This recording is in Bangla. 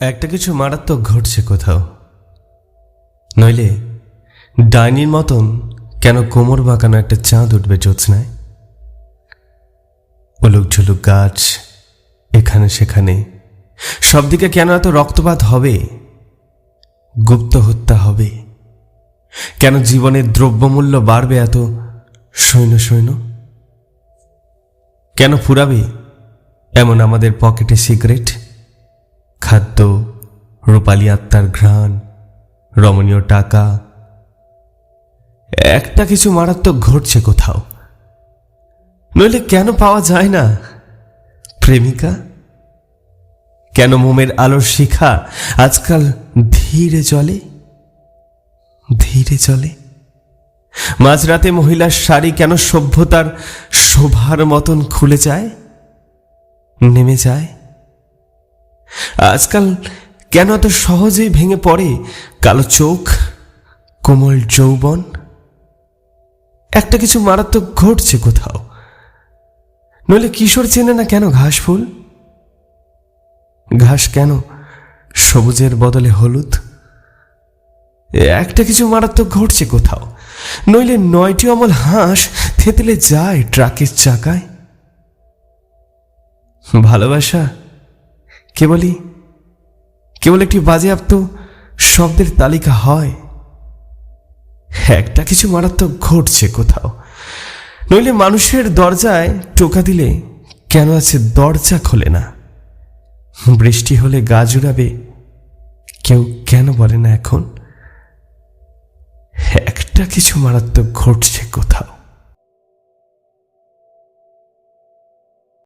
একটা কিছু মারাত্মক ঘটছে কোথাও। নইলে ডাইনির মতন কেন কোমর বাঁকানো একটা চাঁদ উঠবে জ্যোৎস্নায়? উলুক ঝুলুক গাছ, এখানে সেখানে। সব দিকে কেন এত রক্তপাত হবে? গুপ্ত হত্যা হবে। কেন জীবনের দ্রব্যমূল্য বাড়বে এত সৈন্য সৈন্য? কেন ফুরাবে এমন আমাদের পকেটে সিগারেট? খাদ্য, রূপালী আত্মার ঘ্রাণ, রমণীয় টাকা। একটা কিছু মারাত্মক ঘটছে কোথাও। নইলে কেন পাওয়া যায় না? প্রেমিকা? কেন মোমের আলোর শিখা আজকাল ধীরে চলে? ধীরে চলে? মাঝরাতে মহিলার শাড়ি কেন সভ্যতার শোভার মতন খুলে যায়? নেমে যায়? আজকাল কেন এত সহজেই ভেঙে পড়ে? কালো চোখ, কোমল যৌবন। একটা কিছু মারাত্মক ঘটছে কোথাও। নইলে কিশোর চেনে না কেন ঘাস ফুল? ঘাস কেন সবুজের বদলে হলুদ? একটা কিছু মারাত্মক ঘটছে কোথাও। নইলে নয়টি অমল হাঁস থেতলে যায় ট্রাকের চাকায়। ভালোবাসা কেবলই, কেবল একটি বাজেয়াপ্ত শব্দের তালিকা হয়। একটা কিছু মারাত্মক ঘটছে কোথাও। নইলে মানুষের দরজায় টোকা দিলে কেন আছে দরজা খোলে না? বৃষ্টি হলে গা জুড়াবে, কেউ কেন বলে না এখন? একটা কিছু মারাত্মক ঘটছে কোথাও।